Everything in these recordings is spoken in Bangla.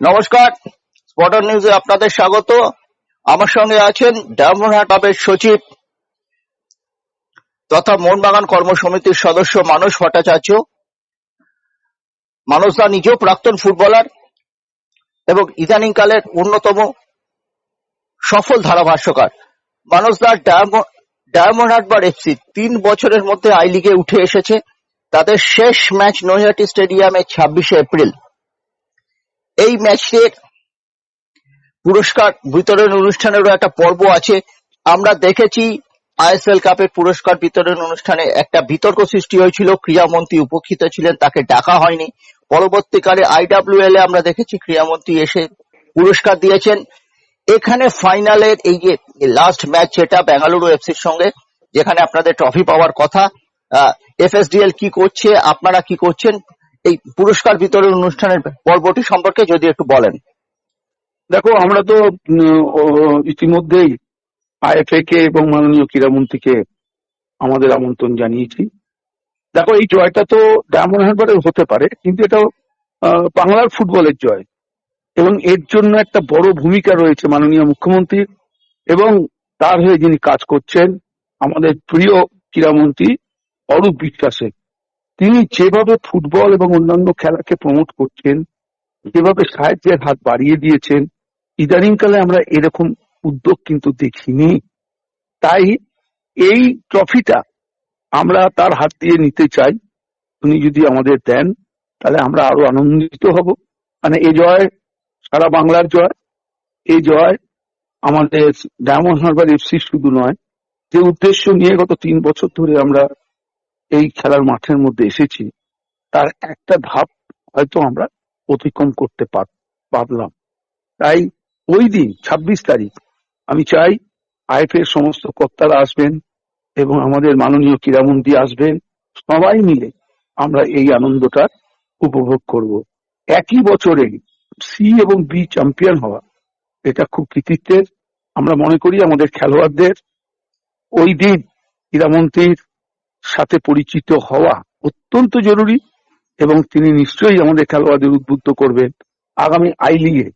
নমস্কার। স্পটার নিউজে আপনাদের স্বাগত। আমার সঙ্গে আছেন ডায়মন্ডহাট ক্লাবের সচিব তথা মোহনবাগান কর্মসমিতির সদস্য মানস ভট্টাচার্য। মানসদা নিজেও প্রাক্তন ফুটবলার এবং ইদানিংকালের অন্যতম সফল ধারাভাষ্যকার। মানসদা ডায়মন্ড হারবার এফসি তিন বছরের মধ্যে আই লিগে উঠে এসেছে। তাদের শেষ ম্যাচ নৈহাটি স্টেডিয়ামে ছাব্বিশে এপ্রিল। এই ম্যাচের পুরস্কার বিতরণ অনুষ্ঠানেরও একটা পর্ব আছে। আমরা দেখেছি আইএসএল কাপের পুরস্কার বিতরণ অনুষ্ঠানে একটা বিতর্ক সৃষ্টি হয়েছিল। ক্রীড়ামন্ত্রী উপেক্ষিত ছিলেন, তাকে ডাকা হয়নি। পরবর্তীকালে আইডাব্লিউএল এ আমরা দেখেছি ক্রীড়ামন্ত্রী এসে পুরস্কার দিয়েছেন। এখানে ফাইনালের এই যে লাস্ট ম্যাচ যেটা বেঙ্গালুরু এফসির সঙ্গে, যেখানে আপনাদের ট্রফি পাওয়ার কথা এফএসডিএল কি করছে, আপনারা কি করছেন? এই পুরস্কার বিতরণ অনুষ্ঠানের পর্বটি সম্পর্কে যদি একটু বলেন। দেখো, আমরা তো ইতিমধ্যেই আইএফএ কে এবং মাননীয় ক্রীড়ামন্ত্রীকে আমাদের আমন্ত্রণ জানিয়েছি। দেখো, এই জয়টা তো ডায়মন্ড হারবারের হতে পারে, কিন্তু এটা বাংলার ফুটবলের জয়। এবং এর জন্য একটা বড় ভূমিকা রয়েছে মাননীয় মুখ্যমন্ত্রী এবং তার হয়ে যিনি কাজ করছেন, আমাদের প্রিয় ক্রীড়ামন্ত্রী অরূপ বিশ্বাসের তিনি যেভাবে ফুটবল এবং অন্যান্য খেলাকে প্রমোট করছেন, যেভাবে সাহায্যের হাত বাড়িয়ে দিয়েছেন, ইদানিংকালে আমরা এরকম উদ্যোগ কিন্তু দেখিনি। তাই এই ট্রফিটা আমরা তার হাত দিয়ে নিতে চাই। উনি যদি আমাদের দেন, তাহলে আমরা আরও আনন্দিত হব। মানে এ জয়, সারা বাংলার জয় এই জয় আমাদের ডায়মন্ড হারবার এফসি শুধু নয়, যে উদ্দেশ্য নিয়ে গত তিন বছর ধরে আমরা এই খেলার মাঠের মধ্যে এসেছি, তার একটা ধাপ হয়তো আমরা অতিক্রম করতে পারলাম। তাই ওই দিন, ছাব্বিশ তারিখ, আমি চাই আইএফ এর সমস্ত কর্তারা আসবেন এবং আমাদের মাননীয় ক্রীড়ামন্ত্রী আসবেন। সবাই মিলে আমরা এই আনন্দটা উপভোগ করব। একই বছরে সি এবং বি চ্যাম্পিয়ন হওয়া, এটা খুব কৃতিত্বের। আমরা মনে করি আমাদের খেলোয়াড়দের। ওই দিন ক্রীড়ামন্ত্রীর সাথে পরিচিত হওয়া অত্যন্ত জরুরি এবং তিনি নিশ্চয়ই আমাদের খেলোয়াড়দের উদ্বুদ্ধ করবেন আগামী আই লিগে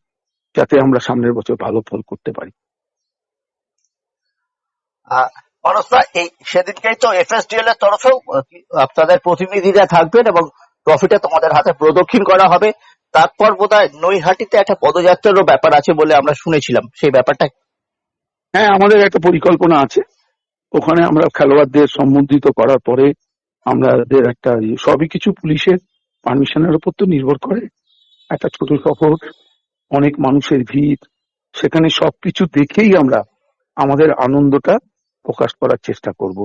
যাতে আমরা সামনের বছর ভালো ফল করতে পারি। এই সেদিনকেই তো এফএসডিএল এর তরফেও আপনাদের প্রতিনিধিরা থাকবেন এবং ট্রফিটা তোমাদের হাতে প্রদক্ষিণ করা হবে। তারপর বোধহয় নৈহাটিতে একটা পদযাত্রারও ব্যাপার আছে বলে আমরা শুনেছিলাম। সেই ব্যাপারটা হ্যাঁ আমাদের একটা পরিকল্পনা আছে। ওখানে আমরা খেলোয়াড়দের সম্বন্ধিত করার পরে আমাদের একটা সবই কিছু পুলিশের পারমিশনের উপর তো নির্ভর করে। একটা ছোট শহর অনেক মানুষের ভিড় সেখানে সবকিছু দেখেই আমরা আমাদের আনন্দটা প্রকাশ করার চেষ্টা করব।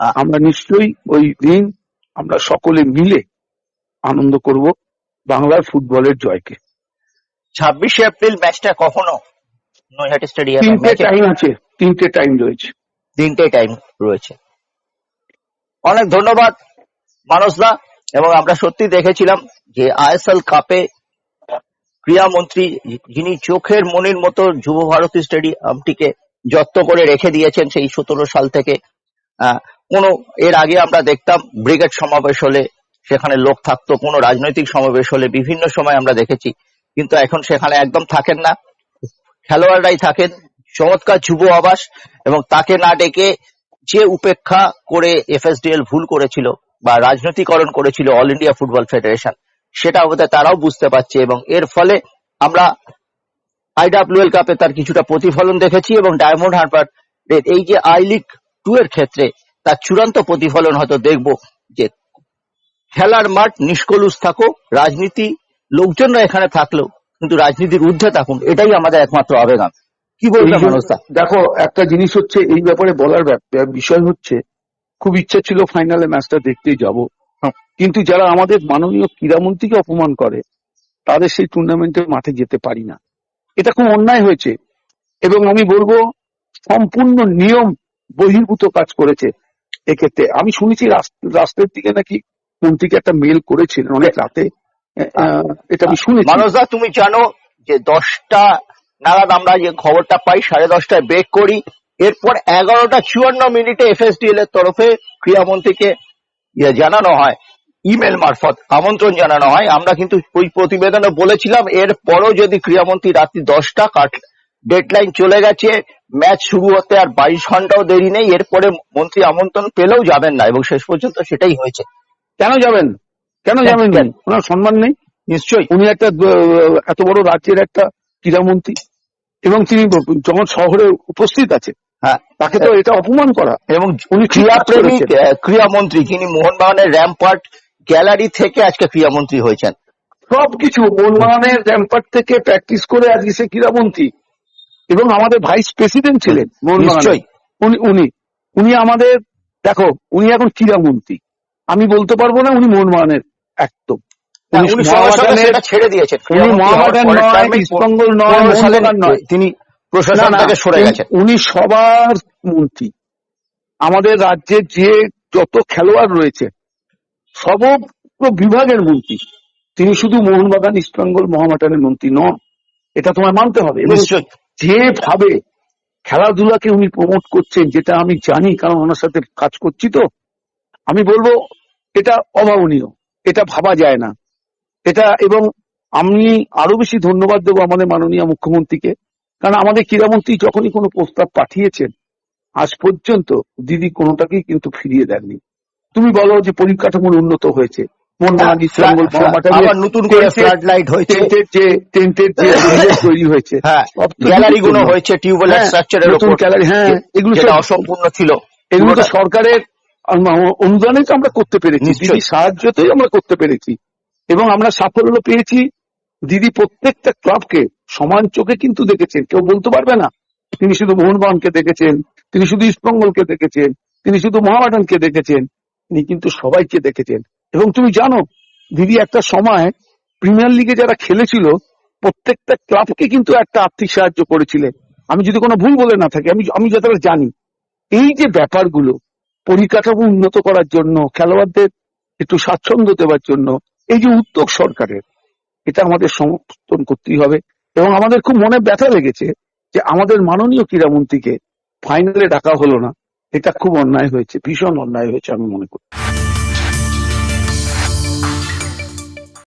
আমরা নিশ্চয়ই ওই দিন আমরা সকলে মিলে আনন্দ করব বাংলার ফুটবলের জয়কে। ছাব্বিশে এপ্রিল ম্যাচটা কখনো নৈহাটি স্টেডিয়ামে তিনটে টাইম আছে তিনটে টাইম রয়েছে। তিনটে টাইম রয়েছে। অনেক ধন্যবাদ মানসদা, এবং আমরা সত্যি দেখেছিলাম যে আইএসএল কাপে ক্রীড়ামন্ত্রী যিনি চোখের মনির মতো যুব ভারতী স্টেডিয়ামটিকে যত্ন করে রেখে দিয়েছেন সেই সতেরো সাল থেকে কোনো, এর আগে আমরা দেখতাম ব্রিগেড সমাবেশ হলে সেখানে লোক থাকতো, কোনো রাজনৈতিক সমাবেশ হলে বিভিন্ন সময় আমরা দেখেছি, কিন্তু এখন সেখানে একদম থাকেন না। খেলোয়াড়রাই থাকেন চমৎকার যুব আবাস এবং তাকে না ডেকে যে উপেক্ষা করে এফএসডিএল ভুল করেছিল বা রাজনৈতিকরণ করেছিল অল ইন্ডিয়া ফুটবল ফেডারেশন সেটা বোধহয় তারাও বুঝতে পারছে এবং এর ফলে আমরা আইডাব্লিউএল কাপে তার কিছুটা প্রতিফলন দেখেছি এবং ডায়মন্ড হারবার এই যে আই লিগ টু এর ক্ষেত্রে তার চূড়ান্ত প্রতিফলন হয়তো দেখব যে খেলার মাঠ নিষ্কলুষ থাকো রাজনীতি লোকজন এখানে থাকলেও কিন্তু রাজনীতির ঊর্ধ্বে থাকুন এটাই আমাদের একমাত্র আবেদন। কি বলবেন দেখো একটা জিনিস হচ্ছে এই ব্যাপারে বলার বিষয় হচ্ছে খুব ইচ্ছা ছিল ফাইনালে ম্যাচটা দেখতে যাব। কিন্তু যারা আমাদের মাননীয় ক্রীড়ামন্ত্রীকে অপমান করে তাদের সেই টুর্নামেন্টের মাঠে যেতে পারি না। এটা খুব অন্যায় হয়েছে। এবং আমি বলব সম্পূর্ণ নিয়ম বহির্ভূত কাজ করেছে এক্ষেত্রে। আমি শুনেছি রাস্তার দিকে নাকি মন্ত্রীকে একটা মেল করেছিলেন অনেক রাতে। এটা আমি শুনেছি। মানসদা তুমি জানো যে দশটা নাগাদ আমরা যে খবরটা পাই সাড়ে দশটায় ব্রেক করি। এরপর এগারোটা চুয়ান্ন মিনিটে এফএসডিএল এর তরফে ক্রীড়ামন্ত্রীকে ইয়ে জানানো হয় ইমেল মারফত আমন্ত্রণ জানানো হয়। আমরা কিন্তু ওই প্রতিবেদনে বলেছিলাম এর পরও যদি ক্রীড়ামন্ত্রী রাত্রি দশটা কাট ডেডলাইন চলে গেছে ম্যাচ শুরু হতে আর বাইশ ঘন্টাও দেরি নেই এরপরে মন্ত্রী আমন্ত্রণ পেলেও যাবেন না এবং শেষ পর্যন্ত সেটাই হয়েছে। কেন যাবেন? কেন? যাবেন? কেন? ওনার সম্মান নেই? নিশ্চয়ই। উনি একটা এত বড় রাজ্যের একটা ক্রীড়ামন্ত্রী। এবং তিনি যখন শহরে উপস্থিত আছে হ্যাঁ। তাকে তো এটা অপমান করা। এবং উনি করেছেন। ক্রীড়ামন্ত্রী যিনি মোহনবাগানের র্যাম্পার্ট গ্যালারি থেকে আজকে ক্রীড়ামন্ত্রী হয়েছেন। সবকিছু মোহনবাগানের র্যাম্পার থেকে প্র্যাকটিস করে আজকে সে ক্রীড়ামন্ত্রী। এবং আমাদের ভাইস প্রেসিডেন্ট ছিলেন। নিশ্চয়ই। উনি উনি উনি আমাদের দেখো উনি এখন ক্রীড়ামন্ত্রী। আমি বলতে পারব না উনি মোহনবাগানের একদম। উনি ছেড়ে দিয়েছেন। তিনি প্রশাসন থেকে সরে গেছেন। সবার মন্ত্রী। আমাদের রাজ্যে যে যত খেলোয়াড় রয়েছে সমগ্র বিভাগের মন্ত্রী তিনি শুধু মোহনবাগান ইস্টবেঙ্গল মহামাটানের মন্ত্রী নন। এটা তোমায় মানতে হবে। যেভাবে খেলাধুলাকে উনি প্রমোট করছেন যেটা আমি জানি কারণ ওনার সাথে কাজ করছি তো আমি বলব এটা অভাবনীয়। এটা ভাবা যায় না। এটা এবং আমি আরও বেশি ধন্যবাদ দেবো আমাদের মাননীয় মুখ্যমন্ত্রীকে। কারণ আমাদের ক্রীড়ামন্ত্রী যখনই কোনো প্রস্তাব পাঠিয়েছেন আজ পর্যন্ত দিদি কোনোটাকেই কিন্তু ফিরিয়ে দেননি। তুমি বলো যে পরিকাঠামোর উন্নত হয়েছে। মহামাটানের আবার নতুন করে লাইট হয়েছে। যে টেন্টের যে তৈরি হয়েছে হ্যাঁ গ্যালারি গুলো হয়েছে টিউবওয়েল হ্যাঁ, স্ট্রাকচারের উপর গ্যালারি হ্যাঁ এগুলো অসম্পূর্ণ ছিল। এগুলো তো সরকারের অনুদানে তো আমরা করতে পেরেছি। সাহায্যতেই আমরা করতে পেরেছি। এবং আমরা সাফল্য পেয়েছি। দিদি প্রত্যেকটা ক্লাবকে সমান চোখে কিন্তু দেখেছেন। কেউ বলতে পারবে না, তিনি শুধু মোহনবাগানকে দেখেছেন, তিনি শুধু ইস্টবেঙ্গলকে দেখেছেন, তিনি শুধু মহাবাগানকে দেখেছেন, তিনি কিন্তু সবাইকে দেখেছেন। এবং তুমি জানো, দিদি একটা সময় প্রিমিয়ার লিগে যারা খেলেছিল, প্রত্যেকটা ক্লাবকে কিন্তু একটা আর্থিক সাহায্য করেছিলেন। আমি যদি কোনো ভুল বলে না থাকি, আমি আমি যতটা জানি, এই যে ব্যাপারগুলো, পরিকাঠামো উন্নত করার জন্য, খেলোয়াড়দের একটু স্বাচ্ছন্দ্য দেওয়ার জন্য এই যে উদ্যোগ সরকারের, এটা আমাদের সমর্থন করতেই হবে। এবং আমাদের খুব মনে ব্যথা লেগেছে যে আমাদের মাননীয় ক্রীড়ামন্ত্রীকে ফাইনালে ডাকা হলো না। এটা খুব অন্যায় হয়েছে, ভীষণ অন্যায় হয়েছে আমি মনে করি।